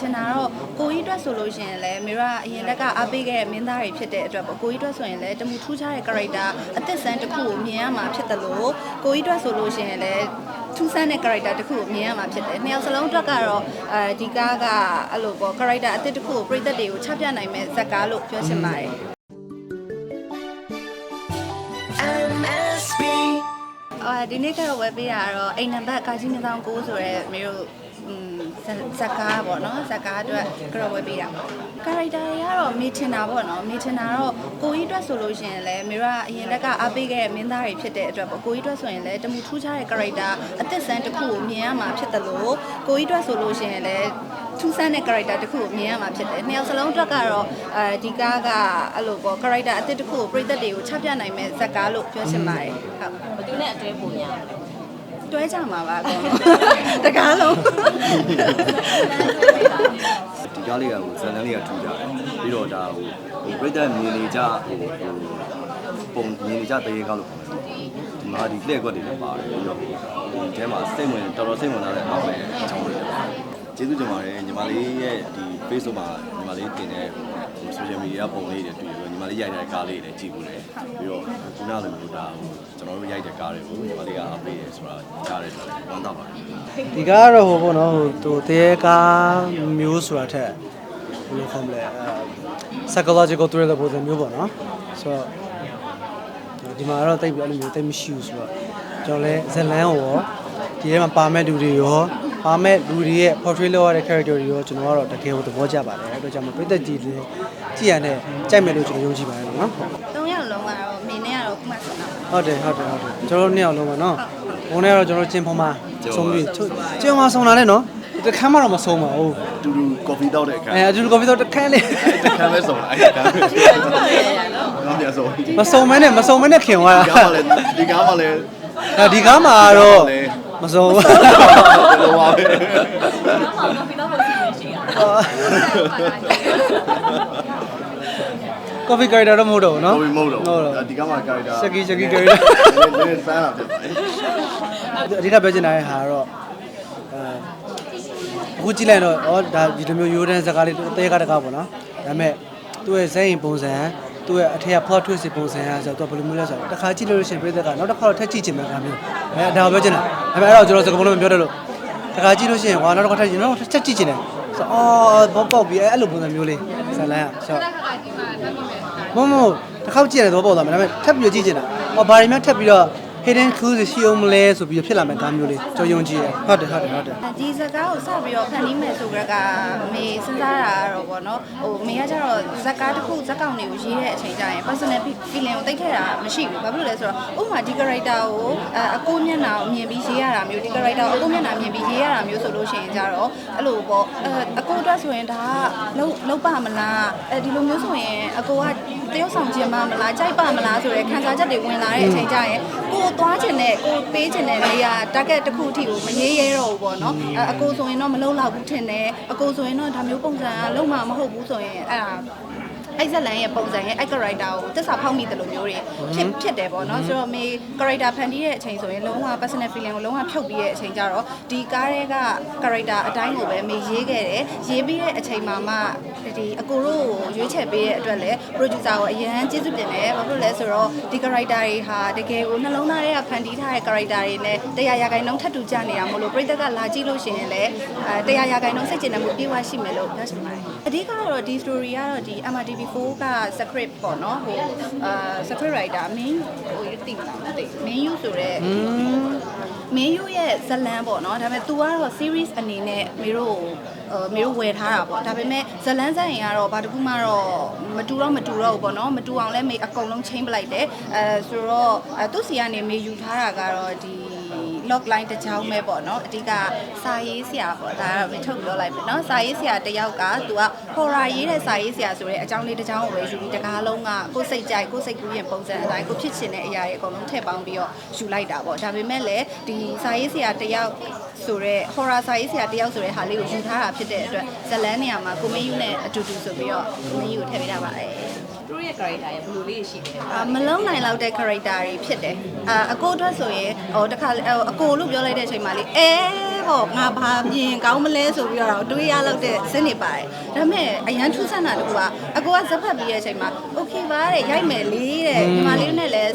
ချင်တာတော့ကိုကြီးအတွက်ဆိုလို့ရှိရင်လည်းမေတို့ကအရင်တက်ကအားပေးခဲ့တဲ့မင်းသားတွေဖြစ်တဲ့အတွက်ပေါ့ကိုကြီးအတွက်ဆိုရင်လည်းတမှုထူးခြားတဲ့ character အသက်ဆန်းတစ်ခုကိုမြင်ရမှာဖြစ်တယ်လို့ကိုကြီးအတွက်ဆိုလို့ရှိရင်လည်းထူးဆန်းတဲ့ character တစ်ခုကိုမြင်ရမှာဖြစ်တယ်နှစ်ယောက်စလုံးအတွက်ကတော့အဲဒီကားကအဲ့လိုပေါ့ character အသစ်တစ်ခုကိုပြည်သက်တွေကိုချပြနိုင်မဲ့ဇာတ်ကားလို့ပြောချင်ပါတယ် MSB အာဒီနေ့ကတော့ဝယ်ပေးတာကတော့အိမ်နံပါတ်ကာကြီးမြဆောင်9ဆိုရဲမျိုးတို့อืมဇက်ကားပေါ့နော်ဇက်ကားအတွက်ကတော့ဝယ်ပေးတာပေါ့ကာရိုက်တာတွေကတော့မေချင်တာပေါ့နော်မေချင်တာတော့ကိုကြီးအတွက်ဆိုလို့ရှိရင်လည်းမေတို့ကအရင်တက်ကအားပေးခဲ့တဲ့မင်းသားတွေဖြစ်တဲ့အတွက်ပေါ့ကိုကြီးအတွက်ဆိုရင်လည်းတမှုထူးခြားတဲ့ကာရိုက်တာအသက်ဆန်းတစ်ခုကိုမြင်ရမှာဖြစ်တယ်လို့ကိုကြီးအတွက်ဆိုလို့ရှိရင်လည်း ထူးဆန်းတဲ့ character တစ်ခုကိုမြင်ရမှာဖြစ်တယ်။နှစ်ယောက်စလုံးအတွက်ကတော့အဲဒီကားကအဲ့လိုပေါ့ character အသစ်တစ်ခုကိုပြည်သက်တွေကိုချပြနိုင်မဲ့ဇာတ်ကားလို့ပြောချင်ပါတယ်။ဟုတ်ဘသူနဲ့အတွဲပုံများတွဲကြမှာပါအကုန်လုံးတကားလုံးဒီကားလေးကဟိုဇန်နန်းလေးကထူကြတယ်ပြီးတော့ဒါဟိုဟိုပြိတ္တမြင်နေကြဟိုဟိုပုံမြင်နေကြတရေကားလို့ပုံစံဒီမှာဒီလက်ကွက်တွေလည်းပါတယ်ပြီးတော့ဒီထဲမှာစိတ်ဝင်တော်တော်စိတ်ဝင်စားတဲ့အအောင်လည်းအကြောင်းတွေလည်းပါတယ် ကျေးဇူးတင်ပါတယ်ညီမလေးရဲ့ဒီ Facebook မှာညီမလေးတင်တဲ့ဟို social media ပုံလေးတွေတွေ့ပြီးတော့ညီမလေးရိုက်တဲ့ကားလေးတွေလည်းကြည့်ဘူးလေပြီးတော့ခုနလိုမျိုးဒါဟိုကျွန်တော်တို့ရိုက်တဲ့ကားတွေကိုညီမလေးကအပေးတယ်ဆိုတာကြားတယ်ဆိုတော့ဝမ်းသာပါတယ်ဒီကားကတော့ဟိုပေါ့နော်ဟိုသူတရေကားမျိုးဆိုတာထက်ဘယ်လိုခေါ်မလဲအဲ psychological thriller ပုံစံမျိုးပေါ့နော်ဆိုတော့ဒီမှာကတော့တိတ်ပြီးအဲ့လိုမျိုးတိတ်မရှိဘူးဆိုတော့ကျွန်တော်လည်းဇလန်းကိုရောဒီထဲမှာပါမဲ့လူတွေရော ပါမဲ့လူတွေရဲ့ portrait လုပ်ရတဲ့ character တွေရောကျွန်တော်ကတော့တကယ်ကိုသဘောကျပါတယ်အဲ့တော့ကြောင့်မပြည့်သက်ကြည့်လေကြည့်ရတဲ့ကြိုက်မယ်လို့ကျွန်တော်ယုံကြည်ပါတယ်နော်သုံးယောက်လုံးကတော့မင်းနဲ့ကတော့ခုမှဆုံးတာဟုတ်တယ်ဟုတ်တယ်ဟုတ်တယ်ကျွန်တော်တို့နှစ်ယောက်လုံးပါနော်ဘုံနဲ့ကတော့ကျွန်တော်တို့ကျင်းဖုံးမှာဆုံးပြီးကျင်းဖုံးမှာဆုံးလာတယ်နော်တခမ်းမှတော့မဆုံးပါဘူးတူတူကော်ဖီတောက်တဲ့အခါအဲအတူတူကော်ဖီတော့တခမ်းလေးတခါပဲဆုံးလာအဲ့ဒါကဘာပြန်ဆုံးမစုံမဲနဲ့မစုံမဲနဲ့ခင်သွားဒီကားမှလည်းဒီကားမှလည်းတာဒီကားမှာတော့ မစုံဘူးလောပါပဲဘာမှမပြီးတော့မစီမရှိရကော်ဖီကာရီတာတော့မဟုတ်တော့ဘူးနော်ဘာမဟုတ်တော့ဟုတ်တော့ဒီကားမှကာရီတာရှက်ကီရှက်ကီကာရီတာနည်းစမ်းလာဖြစ်ပါတယ်အဓိကပြောချင်တာရဲ့ဟာကတော့အဲအခုကြည့်လိုက်တော့ဩဒါဒီလိုမျိုးရိုးတန်းစကားလေးအသေးကတကားပေါ့နော်ဒါပေမဲ့သူ့ရဲ့ဇက်ရင်ပုံစံ သူ့ရဲ့အထက်က plot twist ပုံစံအားဆိုတော့သူကဘယ်လိုမျိုးလဲဆိုတော့တစ်ခါကြည့်လို့ရှိရင်ပြည့်တဲ့ကနောက်တစ်ခါတော့ထပ်ကြည့်ချင်မှာကမျိုးအဲဒါကိုပြောချင်တာဒါပေမဲ့အဲ့တော့ကျွန်တော်စကားပုံလုံးမပြောတတ်လို့တစ်ခါကြည့်လို့ရှိရင်ဟောနောက်တစ်ခါထပ်ကြည့်နောက်ထပ်ကြည့်ချင်တယ်ဆိုအော်ဘောပေါက်ပြီးအဲ့လိုပုံစံမျိုးလေးဇာလန်ကရှော့မမမတစ်ခါကြည့်ရတယ်တော့ပေါ့သွားမယ်ဒါပေမဲ့ထပ်ပြီးကြည့်ချင်တာဟောဘာတွေများထပ်ပြီးတော့ hidden clues ရှိအောင်မလဲဆိုပြီးဖြစ်လာမယ်ကားမျိုးလေးကြော်ယုံကြည်ရဟုတ်တယ်ဟုတ်တယ်ဟုတ်တယ်ဒီဇာတ်ကားကိုစပြီးတော့ဖန်တီးမယ်ဆိုကြကမေစဉ်းစားတာကတော့ဗောနော်ဟိုမေကကျတော့ဇာတ်ကားတစ်ခုဇာတ်ကောင်တွေကိုရေးတဲ့အချိန်ကျရင် personal feeling ကိုသိခဲ့တာမရှိဘူးဘာဖြစ်လို့လဲဆိုတော့ဥပမာဒီ character ကိုအကိုမျက်နှာကိုမြင်ပြီးရေးရတာမျိုးဒီ character ကိုအကိုမျက်နှာမြင်ပြီးရေးရတာမျိုးဆိုလို့ရှိရင်ကျတော့အဲ့လိုပေါ့အကိုအတွက်ဆိုရင်ဒါကလုံးလုံးပါမလားအဲဒီလိုမျိုးဆိုရင်အကိုကတယောက်ဆောင်ခြင်းမမလားကြိုက်ပါမလားဆိုတဲ့ခံစားချက်တွေဝင်လာတဲ့အချိန်ကျရင်ကိုသွားခြင်းနဲ့ကိုပေးခြင်းနဲ့နေရာ target တစ်ခုအထိကိုမရေးရဲတော့ဘူးပေါ့နော်အအကိုဆိုရင်တော့မလုံးလောက်ဘူးထင်တယ်အကိုဆိုရင်တော့ဒါမျိုးပုံစံကလုံးမမဟုတ်ဘူးဆိုရင်အဲ့ဒါ အဲ့ဇက်လန်ရဲ့ပုံစံရဲ့အဲ့ character ကိုတစ္ဆာဖောက်မိတယ်လို့မျိုးတွေဖြစ်ဖြစ်တယ်ပေါ့နော်ဆိုတော့မေ character ဖန်တီးတဲ့အချိန်ဆိုရင်လုံးဝ personal feeling ကိုလုံးဝဖြုတ်ပြီးတဲ့အချိန်ကျတော့ဒီကားတွေက character အတိုင်းကိုပဲမေရေးခဲ့တယ်ရေးပြီးတဲ့အချိန်မှာမှဒီအကိုတို့ကိုရွေးချယ်ပေးတဲ့အတွက်လည်း producer ကိုအရန်ကျေးဇူးတင်တယ်ဘာဖြစ်လို့လဲဆိုတော့ဒီ character တွေဟာတကယ်ကိုနှလုံးသားထဲကဖန်တီးထားတဲ့ character တွေနဲ့တရားရာခိုင်နှုန်းထပ်တူကြနေတာမို့လို့ပရိသတ်ကလာကြည့်လို့ရှိရင်လည်းအဲတရားရာခိုင်နှုန်းစိတ်ကျင်တယ်မှုပြေဝရှိမယ်လို့ပြောချင်ပါတယ် အဓိကတော့ဒီ story ကတော့ဒီ MRTV4 က script ပေါ့နော်ဟိုအာ script writer main ဟိုတိမလားမသိ main you ဆိုတော့မင်းယူရဲ့ဇလန်ပေါ့နော်ဒါပေမဲ့ तू ကတော့ series အနေနဲ့မေတို့ဟိုမေတို့ဝယ်ထားတာပေါ့ဒါပေမဲ့ဇလန်ဇက်ရင်ကတော့ဘာတစ်ခုမှတော့မတူတော့မတူတော့ဘူးပေါ့နော်မတူအောင်လဲမေအကုန်လုံးချင်းပလိုက်တယ်အဲဆိုတော့အဲသူ့စီကနေမေယူထားတာကတော့ဒီ log line တစ်ချောင်းပဲပေါ့နော်အဓိကစာရေးဆရာပေါ့ဒါကတော့မထုတ်ပြောလိုက်မယ်နော်စာရေးဆရာတယောက်က तू က horror ရေးတဲ့စာရေးဆရာဆိုတဲ့အကြောင်းလေးတစ်ချောင်းကိုပဲယူပြီးတကားလုံးကကိုယ်စိတ်ကြိုက်ကိုယ်စိတ်ကူးရင်ပုံစံအတိုင်းကိုဖြစ်ချင်တဲ့အရာတွေအကုန်လုံးထည့်ပေါင်းပြီးတော့ယူလိုက်တာပေါ့ဒါပေမဲ့လည်းဒီစာရေးဆရာတယောက်ဆိုတော့ horror စာရေးဆရာတယောက်ဆိုတဲ့ဟာလေးကိုယူထားတာဖြစ်တဲ့အတွက်ဇလန်းနေရာမှာကိုမင်းယူနဲ့အတူတူဆိုပြီးတော့ကိုမင်းယူကိုထည့်ပေးတာပါတယ်သူ တို့ရဲ့ character ရဲ့ဘယ်လိုလေးရှိလဲအာမလုံးနိုင်လောက်တဲ့ character တွေဖြစ်တယ်အာအကိုအတွက်ဆိုရင်ဟိုတခါဟိုအကိုလို့ပြောလိုက်တဲ့အချိန်မှာလေအဲဟောငါဘာပြင်ကောင်းမလဲဆိုပြီးတော့တွေးရလောက်တဲ့စင်းနေပါတယ်ဒါပေမဲ့အရန်ထူးဆန်းတာတကူကအကိုကဇက်ဖတ်ပြီးတဲ့အချိန်မှာ okay ပါတဲ့ရိုက်မယ်လေးတဲ့ညီမလေးနဲ့လည်း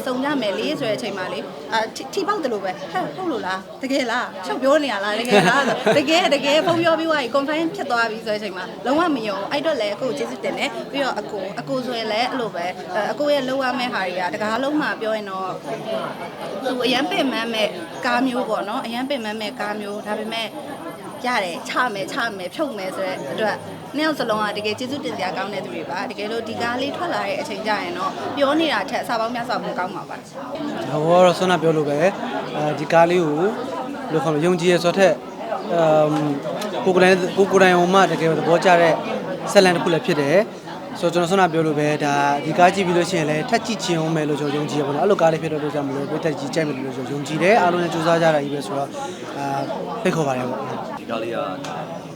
စုံကြမယ်လေးဆိုတဲ့အချိန်မှာလေအာထီပေါက်တယ်လို့ပဲဟဲ့ဟုတ်လို့လားတကယ်လားချုပ်ပြောနေရလားတကယ်လားတကယ်တကယ်ဖုန်းပြောပြီးသွားပြီ confirm ဖြစ်သွားပြီဆိုတဲ့အချိန်မှာလုံးဝမယုံအဲ့တော့လည်းအကိုကျေးဇူးတင်တယ်ပြီးတော့အကိုအကိုဆိုရင်လည်းအဲ့လိုပဲအကိုရဲ့လောက်ရမယ့်ဟာတွေကတကားလုံးမှာပြောရင်တော့သူအရန်ပင်မန်းမဲ့ကားမျိုးပေါ့နော်အရန်ပင်မန်းမဲ့ကားမျိုးဒါပေမဲ့ရတယ်ချမယ်ချမယ်ဖြုတ်မယ်ဆိုတဲ့အတွက် နှစ်ယောက်စလုံးကတကယ်ကျေးဇူးတင်စရာကောင်းတဲ့သူတွေပါတကယ်လို့ဒီကားလေးထွက်လာတဲ့အချိန်ကျရင်တော့ပြောနေတာထက်အစားပေါင်းများစွာပိုကောင်းမှာပါဟောတော့ဆွမ်းနာပြောလို့ပဲအဲဒီကားလေးကိုလို့ခေါ်လို့ယုံကြည်ရဆိုတဲ့အမ်ကိုကိုယ်တိုင်ကိုကိုယ်တိုင်ဟိုမှတကယ်သဘောကျတဲ့ဆက်လန်တစ်ခုလည်းဖြစ်တယ်ဆိုတော့ကျွန်တော်ဆွမ်းနာပြောလို့ပဲဒါဒီကားကြည့်ပြီးလို့ရှိရင်လည်းထက်ကြည့်ချင်အောင်မယ်လို့ကျွန်တော်ယုံကြည်ရပါတော့အဲ့လိုကားလေးဖြစ်တော့လို့ကြောင့်မလို့ပြတ်တက်ကြည့်ကြိုက်မယ်လို့ကျွန်တော်ယုံကြည်တယ်အားလုံးလည်းစူးစမ်းကြတာကြီးပဲဆိုတော့အာဖိတ်ခေါ်ပါတယ်ပေါ့ဒီကားလေးကကျွန်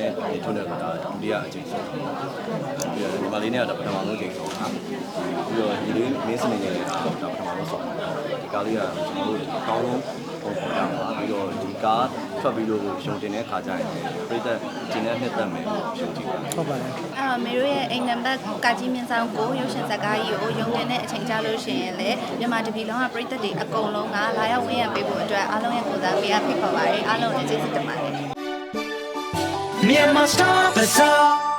တော်နဲ့ဒီထုံးတဲ့ကဒါဒုတိယအကြိမ်ဆုံးပြီးတော့ဒီမလေးနဲ့ကပထမဆုံးအကြိမ်ဆုံးတာပြီးတော့ဒီလေးမင်းစနေနေလေးကတော့ဒါပထမဆုံးဆုံးဒီကားလေးကကျွန်တော်တို့အကောင်းဆုံးပုံပေါ်တာပါပြီးတော့ဒီကားထွက်ပြီးလို့ရှုံတင်တဲ့ခါကျရင်ပြိသက်ကျင်းတဲ့နှစ်သက်မယ်ရှုံကြည့်ပါဟုတ်ပါတယ်အာမေတို့ရဲ့အိမ်နံပါတ်ကာကြီးမြင့်ဆောင်ကိုရုပ်ရှင်ဇာတ်ကားကြီးကိုရုံတင်တဲ့အချိန်ကြလို့ရှိရင်လည်းမြန်မာတပြည်လုံးကပြည်သက်တွေအကုန်လုံးကလာရောက်ဝင်ရပေးဖို့အတွက်အားလုံးရဲ့ကိုယ်စားပေးအပ်ဖိတ်ခေါ်ပါတယ်အားလုံးလည်းကျေးဇူးတင်ပါတယ် Myanmar Star Bazaar